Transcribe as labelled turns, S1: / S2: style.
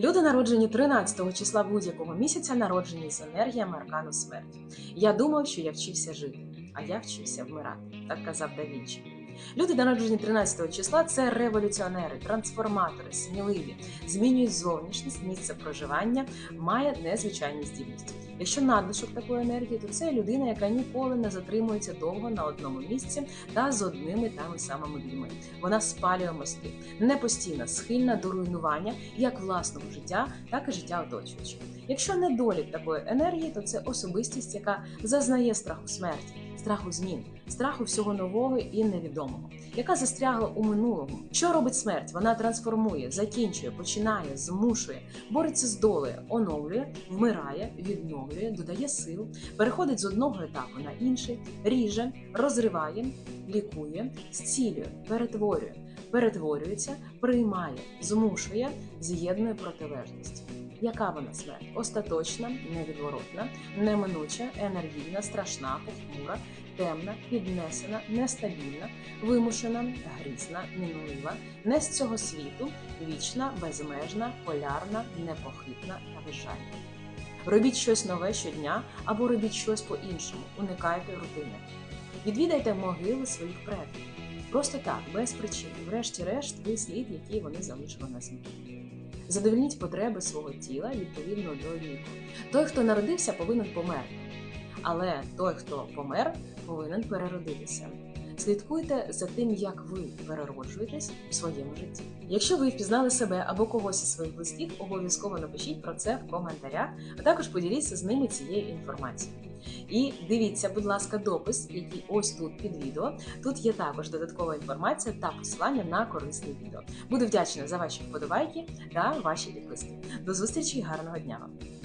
S1: Люди, народжені 13-го числа будь-якого місяця, народжені з енергіями аркану смерті. Я думав, що я вчився жити, а я вчився вмирати, так казав Да Вінчі. Люди, народжені 13 числа, це революціонери, трансформатори, сміливі, змінюють зовнішність, місце проживання, має незвичайні здібності. Якщо надлишок такої енергії, то це людина, яка ніколи не затримується довго на одному місці та з одними тими самими людьми. Вона спалює мости, не постійно схильна до руйнування як власного життя, так і життя оточуючих. Якщо недолік такої енергії, то це особистість, яка зазнає страху смерті, страху змін, страху всього нового і невідомого, яка застрягла у минулому. Що робить смерть? Вона трансформує, закінчує, починає, змушує, бореться з долею, оновлює, вмирає, відновлює, додає сил, переходить з одного етапу на інший, ріже, розриває, лікує, зцілює, перетворює, перетворюється, приймає, змушує, з'єднує протилежність. Яка вона смерть? Остаточна, невідворотна, неминуча, енергійна, страшна, похмура, темна, піднесена, нестабільна, вимушена, грізна, мінлива, не з цього світу, вічна, безмежна, полярна, непохитна та безжальна. Робіть щось нове щодня або робіть щось по-іншому, уникайте рутини. Відвідайте могили своїх предків. Просто так, без причин, врешті-решт, ви слід, який вони залишили на землі. Задовільніть потреби свого тіла відповідно до віку. Той, хто народився, повинен померти. Але той, хто помер, повинен переродитися. Слідкуйте за тим, як ви перероджуєтесь в своєму житті. Якщо ви впізнали себе або когось із своїх близьких, обов'язково напишіть про це в коментарях, а також поділіться з ними цією інформацією. І дивіться, будь ласка, допис, який ось тут під відео. Тут є також додаткова інформація та посилання на корисне відео. Буду вдячна за ваші вподобайки та ваші підписки. До зустрічі гарного дня вам!